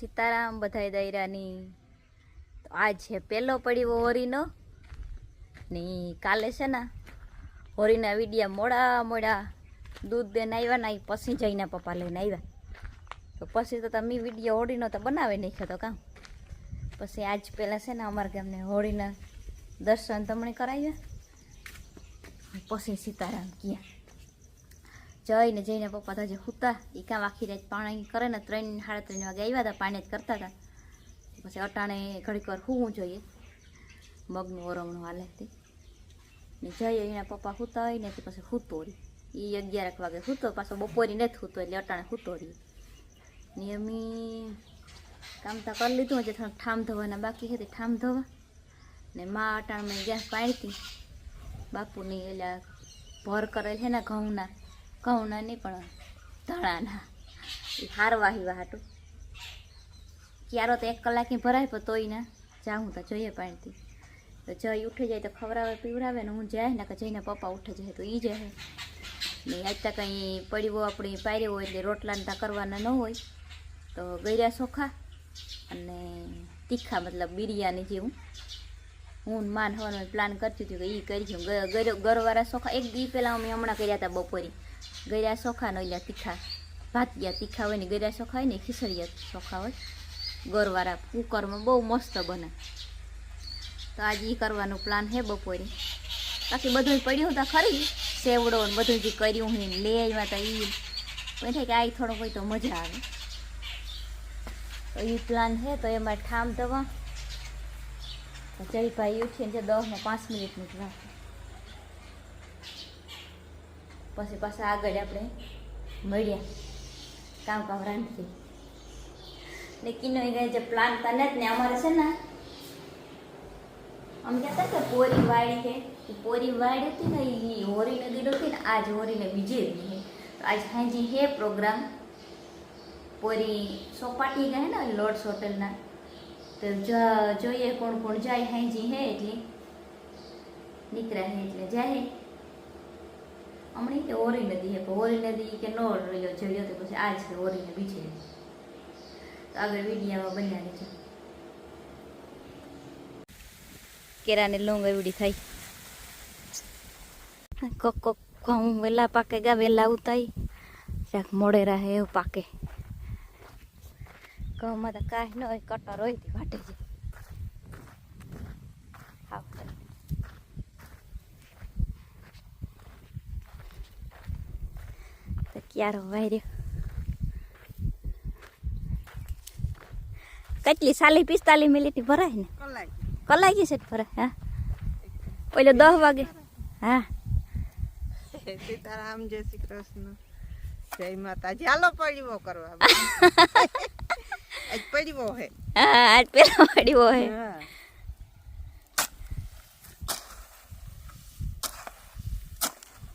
સીતારામ બધાય દૈરાની તો આ છે પહેલો પડ્યો હોરીનો, ને કાલે છે ને હોરીના વિડિયા મોડા મોડા દૂધ દઈને આવ્યા ને પછી જઈને પપ્પા લઈને આવ્યા તો પછી તો તમે વીડિયો હોળીનો તો બનાવી નાખ્યો તો કામ. પછી આજ પહેલાં છે ને અમારા ગામને હોળીના દર્શન તમને કરાવ્યા. પછી સીતારામ ગયા. જઈને જઈને પપ્પા તો હજી સૂતા. એ કામ આખી રાત પાણી કરે ને ત્રણ સાડા ત્રણ વાગે આવ્યા હતા, પાણી જ કરતા હતા. પછી અટાણે ઘડીક વાર હોવું જોઈએ. મગનું ઓરમણું હાલે તે ને જઈએ એના પપ્પા સૂતા હોય ને તો પછી સૂતો રહી એ અગિયારક વાગે સૂતો, પાછો બપોરી નથી સૂતો એટલે અટાણે સૂતો રહી ને અમે કામ તો કરી લીધું, હજી થોડુંક ઠામ ધોવાના બાકી હતી ઠામ ધોવા. ને મા અટાણમાં ગેસ હતી. બાપુની એટલે ભર કરેલ છે ને ઘઉંના. ઘઉંના નહીં પણ ધણાના એ હારવા હિવા હાટું. ક્યારો તો એક કલાકની ભરાય, પણ તોય ના. જાઉં તો જોઈએ પાણીથી. તો જઈ ઉઠી જાય તો ખવડાવે, પીવડાવે ને હું જાય ને કે જઈને પપ્પા ઉઠે જાય તો એ જાય. ને આજ તો કંઈ પડ્યું આપણી પાર્યું હોય, એટલે રોટલાને તા કરવાના ન હોય. તો ગળ્યા ચોખા અને તીખા, મતલબ બિરયાની જેવું. હું માન હવાનો પ્લાન કરતી હતી કે એ કરી ગરવાળા ચોખા એક દી પહેલાં અમે હમણાં કર્યા હતા બપોરે. ગળ્યા ચોખા નહીં એટલે તીખા ભાતિયા તીખા હોય ને ગળ્યા ચોખા હોય ને ખીચડિયા ચોખા હોય. ગોરવાળા કુકરમાં બહુ મસ્ત બને. તો આજે એ કરવાનું પ્લાન છે બપોરે. બાકી બધું પડ્યું તો ખરી. સેવડો ને બધું જે કર્યું હોય ને લે આવ્યા તો એ એમ થાય કે આ થોડો હોય તો મજા આવે. તો એ પ્લાન છે તો એમાં ઠામ દવા. જયભાઈ ઉઠીને જે દસમાં પાંચ મિનિટની વાત પછી પાછા આગળ આપણે મળ્યા. કામ કામ રાંધી ને કિનો જે પ્લાન તને જ ને અમારે છે ને, અમે કહેતા કે પોરી વાડી છે. પોરી વાડી હતી ને એ હોરીને દીડો હતી ને, આજ હોરીને બીજે છે આજ હાજી હે પ્રોગ્રામ. પોરી સોપાટી ગયા ને લોર્ડ્સ હોટલના. તો જોઈએ કોણ કોણ જાય હાજી હે એટલે. નીકળ્યા હે એટલે જાય. હમણાં કે ઓરી નદી હે, ઓરી નદી કે નો રહ્યો જડ્યો તો પછી આ છે ઓરીને બીજે તો આગળ વિડીયામાં બન્યા રહેજો. કેરાને લોંગ એવડી થઈ કોક કોક ઘઉં વેલા પાકે, ગા વેલા ઉતાઈ શાક મોડે રહે એવું પાકે. ઘઉંમાં તો કાંઈ ન હોય, કટર હોય તે વાટે છે હાવ તો ક્યારો વાયર્યો કેટલી સાલી પિસ્તાલીસ મિનિટની ભરાય ને? કલાક. છે ભરાય હા? ઓલો દસ વાગે. હા. સીતારામ જય શ્રી કૃષ્ણ. જય માતાજી. હાલો પડવો કરવા. આજ પડવો હે. હા આજ પેલા વાળ્યો હોય હા.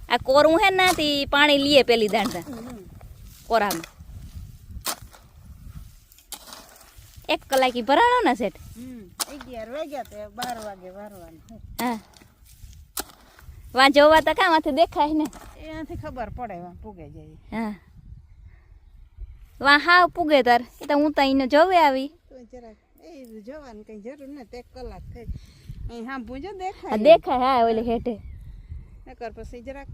આ કોરું હે ને તે પાણી લીએ પેલી દાંડા. કોરામાં. એક કલાકી ભરાણો ને સેઠ અગિયાર વાગ્યા તો બાર વાગે વારવાનું હા. વાં જોવા તો કામાંથી દેખાય ને? એનાથી ખબર પડે વા પૂગે જાય. હા. વાં હા પૂગે તાર. એ તો હું તો એને જોવે આવી. જરાક એ જવાનું કઈ જરૂર નથી એક કલાક થઈ. અહીં સાંભળું જો દેખાય દેખાય હા ઓલી હેઠે. નકર પછી જરાક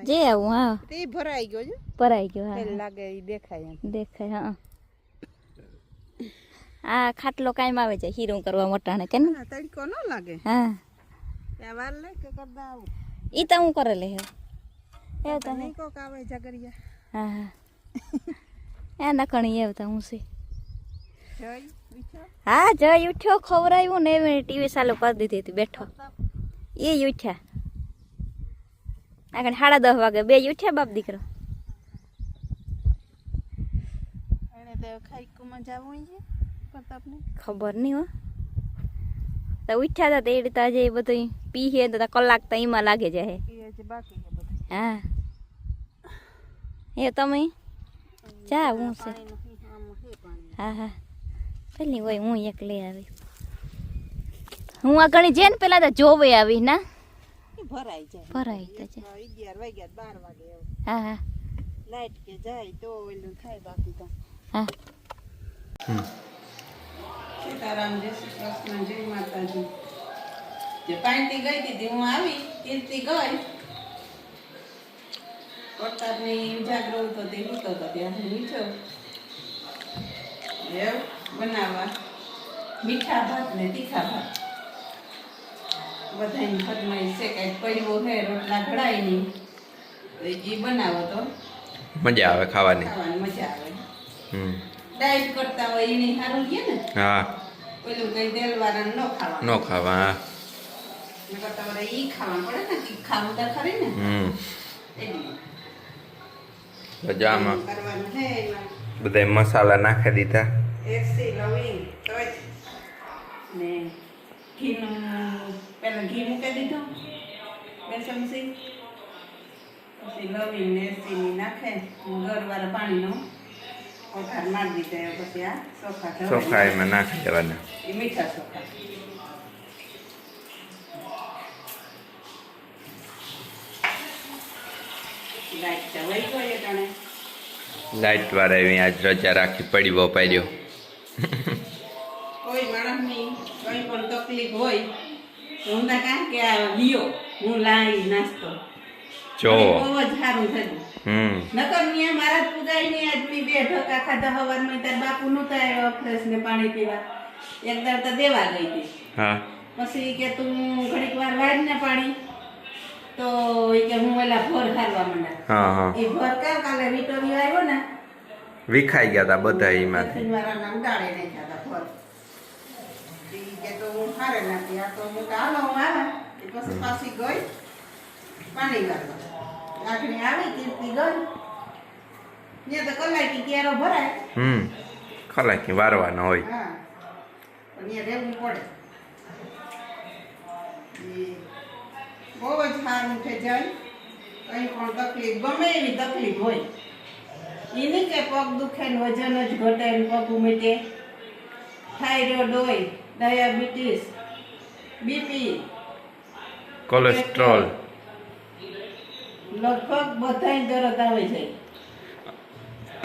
જે આવું હા. તે ભરાઈ ગયો છે. ભરાઈ ગયો હા લાગે એ દેખાય દેખાય હા. આ ખાટલો કાયમ આવે છે હીરું કરવા મોટાને કે ને તડકો ન લાગે. હા. ત્યાં વાર લે કે કરતા આવું. ઈ તો હું કરે લે હે. એ તો નહીં કોક આવે જગરિયા હા હા. એ નકણી એવું તો હું છે. જય હા જય ઉઠ્યો ખવરાયું ને એવી ટીવી ચાલુ કરી દીધી હતી બેઠો. એ ઉઠ્યા. આગળ સાડા દસ વાગે બે ઉઠ્યા બાપ દીકરો. ખબર નહીં હો. તો ઉઠ્યા હતા તે રીતે આજે એ બધું પીએ તો કલાક તો એમાં લાગે જાય છે હા એ તમે? જા હું છે. હા હા પેલી હોય હું એક લઈ આવી. હું આ ઘણી જેને પેલા તો જોવે આવી ના? ભરાઈ જાય. ભરાઈ જાય. અગિયાર વાગ્યા બાર વાગે હા હા. લાઈટ કે જાય તો ઓલું થાય બાકી તો. હા. સીતારામ જય કૃષ્ણ જય માતાજી. જે પાણીથી ગઈ હતી હું આવી તીર્થથી ગઈ. વરસાદની ઉજાગરો તો તે ઉતો તો ત્યારે મીઠો. બનાવવા. મીઠા ભાત ને તીખા ભાત. બધાની ફરમાઈ છે કઈ પડ્યો હે રોટલા ઘડાય નહીં. તો એ બનાવો તો. મજા આવે ખાવાની. મજા આવે. હમ. ડાયટ કરતા હોય એની સારું કે ને? હા. પેલું કઈ તેલવાળા ન ખાવા ન ખાવા હા. નકર તમારે ઈ ખાવા પડે ને કે ખાવું તો ખરી ને. હમ. એમાં. બધા મસાલા નાખી દીધા. એસી લવિંગ તજ ને ઘીનું પેલા ઘી મૂકી દીધું બે ચમચી પછી લવિંગ ને નાખે ગરવાળા પાણીનો વઘાર મારી દીધો પછી આ ચોખા ચોખા એમાં નાખી દેવાના એ મીઠા ચોખા લાઈટ વાળા એવી આજ રજા રાખી પડી બપાર્યો કોઈ માણસની કોઈ પણ તકલીફ હોય હું તા કાં કે લિયો હું લાવી નાસ્તો. જો. બહુ જ સારું થયું. હમ. નકર મેં મારા જ ની આજની બે ઢોકા ખાધા હવારમાં તાર બાપુ નું આવ્યો ફ્રેશ ને પાણી પીવા. એક દર તો દેવા ગઈ હતી. હા. પછી કે તું ઘડીક વાર વાળ ને પાણી તો એ કે હું ઓલા ભોર ખાવા માંડા હા હા. એ ભોર કા કાલે વિટોરી આવ્યો ને. વિખાઈ ગયા તા બધા એમાંથી નામ ડાળે નાખ્યા ખાતા ભોર. ઈ કે તો હું હારે નાખી. આ તો હું હાલો હું આવે એ પછી પાછી ગઈ. પાણી વાળવા. લાકડી આવી કીર્તિ ગઈ? ને તો કલાકી ક્યારો ભરાય. હમ. ખલાકી વારવાનો હોય. હા. પણ એ રહેવું પડે. બહુ જ સારું છે જાય. કંઈ પણ તકલીફ ગમે એવી તકલીફ હોય. એની કે પગ દુખે વજન જ ઘટે ને પગ ઉમેટે. થાઇરોઇડ હોય ડાયાબિટીસ બીપી કોલેસ્ટ્રોલ લગભગ બધાય દર્દ આવે છે.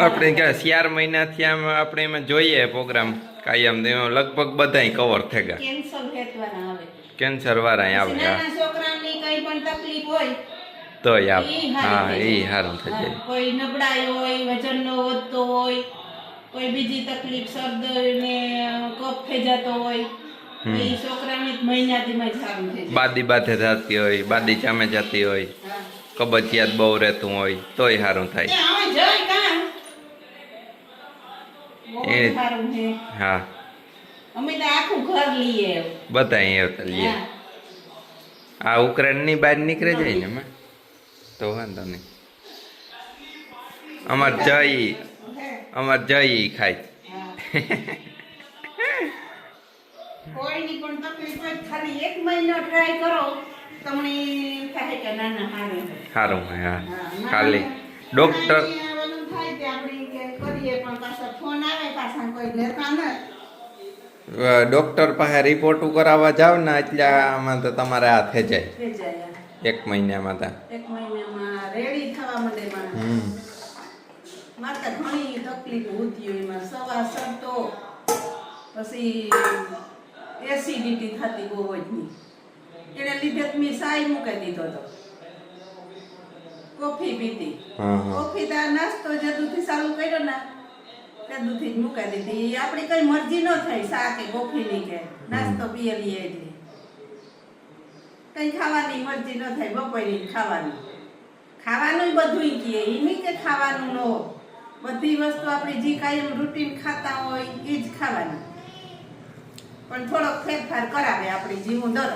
આપણે ક્યાં ચાર મહિનાથી આમ આપણે એમાં જોઈએ પ્રોગ્રામ કાયમ તો એમાં લગભગ બધાય કવર થઈ ગયા. કેન્સર હેતવાના આવે. કેન્સર વાળા આવે નાના છોકરાની કઈ પણ તકલીફ હોય તોય આપ હા એ સારું થઈ જાય. કોઈ નબળાઈ હોય વજન નો વધતો હોય કોઈ બીજી તકલીફ શરદ ને કફ થઈ જતો હોય હમ. એ છોકરાને જ સારું થઈ બાદી બાથે થતી હોય બાદી ચામે જતી હોય. કબજિયાત બહુ રહેતું હોય તોય સારું થાય. એ હા. અમે તો આખું ઘર લઈએ. બધા અહીંયા લઈએ. આ ઉકરણની બહાર નીકળે જાય ને એમાં? તો વાંધો નહીં. અમાર જય. અમાર જઈ ખાય. કોઈની પણ તકલીફ હોય ખાલી એક મહિનો ટ્રાય કરો. તમને થાય કે ના ના હારું છે. સારું હા. ખાલી ડોક્ટર. ડોક્ટર પાસે રિપોર્ટ કરાવવા જાવ ને એટલે આમાં તો તમારે હાથે થઈ જાય. એક મહિનામાં તો. એક મહિનામાં રેડી થવા માંડે હમ. મારે ઘણી તકલીફ હોતી હોય એમાં સવાર સરતો પછી એસિડિટી થતી બહુ જ ની એને લીધે મેં સાય મૂકી દીધો હતો. કોફી પીતી કોફી તો નાસ્તો દૂધથી ચાલુ કર્યો ને તે જદુથી જ મૂકી દીધી. આપણી કઈ મરજી ન થઈ સા કે કોફી ની કે. નાસ્તો પીએ લઈએ એટલે. કઈ ખાવાની મરજી ન થાય બપોરની ખાવાની. ખાવાનું બધું કીએ એ કે ખાવાનું ન હોય. બધી વસ્તુ આપણે જે કાયમ રૂટીન ખાતા હોય એ જ ખાવાની. પણ થોડોક ફેરફાર કરાવે આપણે જીવું દર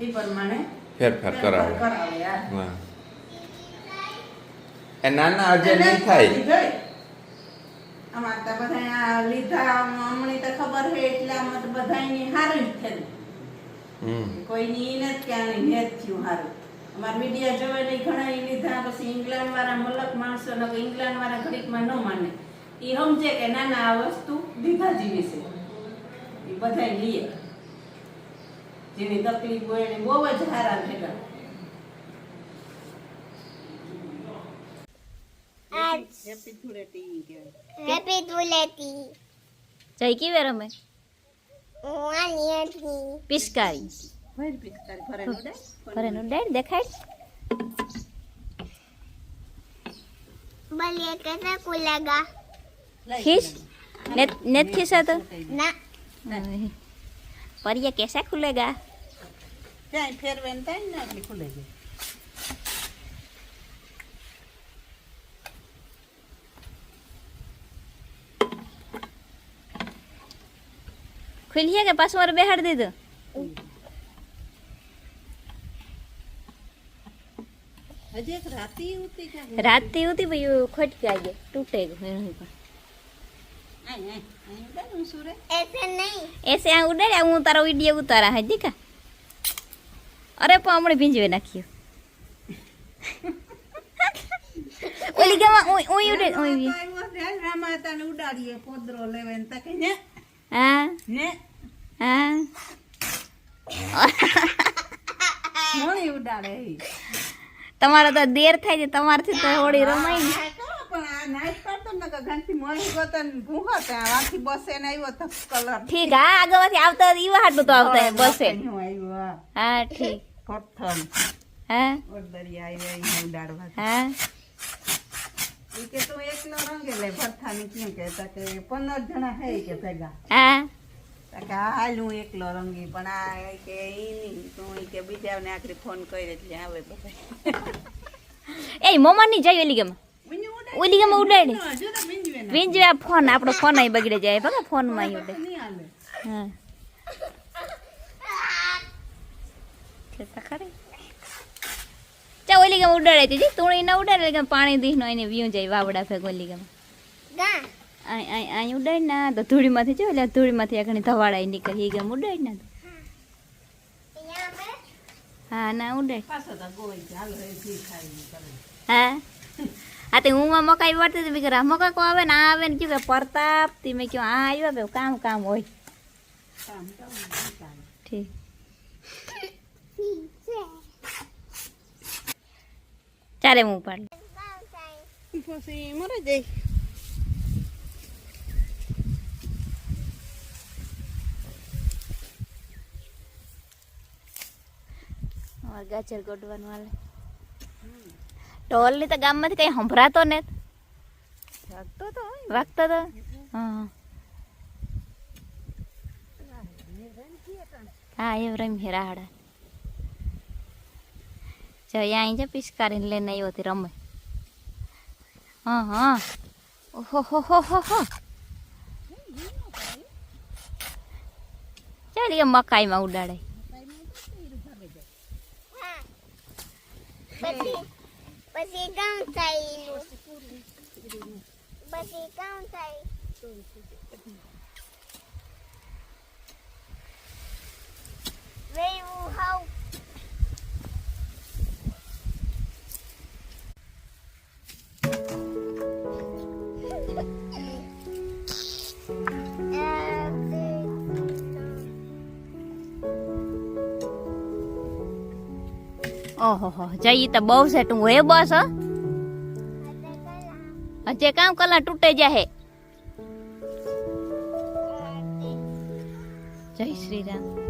એ પ્રમાણે ફેરફાર કરાવે. કરાવે હા. હા. એ નાના અજય નહીં થાય. અમાર તો બધા લીધા અમને તો ખબર છે એટલે તો બધાની હારું જ થયું. કોઈની નથી કે આની નેત થયું હારું. અમાર મીડિયા જોવે નહીં ઘણા લીધા પછી ઇંગ્લેન્ડ વાળા મલક માણસો ને ઇંગ્લેન્ડ વાળા ઘડીકમાં ન માને. એ સમજે કે ના ના આ વસ્તુ દીધા જેવી છે. એ બધા લઈએ જેની તકલીફ હોય એને બહુ જ હારા ભેગા. હેપી ધૂળેટી હેપી ધૂળેટી જય કેવે રમે હું આની હતી પિચકારી. ભરેલું ડાળ દેખાય બલિયા કેસા કુલેગા. ખીસ? નેત નેત ખીસા તો? ના. પરિયા કેસા ખુલેગા ત્યાં ફેરવેન થાય ખુલ્યા કે પાછું મારે બેહાડી દીધું? હજી એક રાતી ઉતી ક્યાં રાત થી હતી ભાઈ ખટકી આવી તૂટે ગયું એનું પણ આય આય આય ઉડે ને સુરે ऐसे नहीं એસે આ ઉડે હું તારો વિડીયો ઉતારા હજી કા અરે પણ હમણાં ભીંજવે નાખ્યું ઓલી ગામાં ઓય ઓય ઉડે ઓય ઉય. આવ્યો ત્યારે રામાતાને ઉડાડીએ પોદરો લેવે ને તકે ને હા ને હા મોણી ઉડાડે ઈ તમારે તો દેર થાય છે તમારથી તો હોળી રમાય ને. આ કરો પણ આ નાઈટ પાડતો ને કે ઘંટી મોણી ગોતન ભૂખો ત્યાં વાથી બસે ને આવ્યો તો કલર. ઠીક હા આગળથી આવતા ઈવા હાટું તો આવતા હે બસે. હું આવ્યો હા. હા ઠીક. પ્રથમ. હા? ઓરદરી આવ્યા ઈ ઉડાડવા હા? ઈ કે તું એકલો રંગે લે ભરથાની ક્યાં કહેતા કે પંદર જણા હે ઈ કે ભેગા. હા? તા કે હાલ હું એકલો રંગી પણ આ કે ઈ તું કે બીજાને આખરી ફોન કરી એટલે આવે બધા એ મોમાની જાય ઓલી ગામાં? ઓલી ગામાં ઉડાડી વીંજવે આ ફોન આપણો ફોન અહીં બગડે જાય. બગા ફોનમાં અહીં ઉડે નહીં હા. ચા ઓલી ગામ ઉડાડે તીજી. તું ના ઉડાડે કે પાણી દીહ નો એને વ્યૂ જાય વાવડા ફેગ ઓલી ગામ. અહીં ઉડાડી ના. તો ધૂળીમાંથી જો એટલે ધૂળીમાંથી આ ઘણી ધવાડાઈ નીકળી ગયા ઉડાડી ના. હા ના ઉડાડી. હા? હા તે હું મકાઈ વળતી હતી. કરા મકા કો આવે ને આવે ને. કયું કે મેં કહ્યું આ આવ્યો બે કામ કામ હોય. ઠીક. ચાલે હું ઉપાડ અમારે ગાજર ગોડવાનું હાલે. ઢોલની તો ગામમાંથી કઈ સંભળાતો ને વાગતો તો વાગતો તો. હા. હા એમ રમી રાહડા. જો અહીં છે પિચકારીને લઈને આવ્યો હતી રમે. હા હા. ઓહો હો હો હો હો. ચાલ મકાઈમાં ઉડાડે. પછી પછી કામ થાય. પછી કામ થાય. વેવું હાવ. ઓહો જઈ તો બહુ છે. તું હે બસ, હો. હજે કામ કલા તૂટે જાહે જય શ્રી રામ.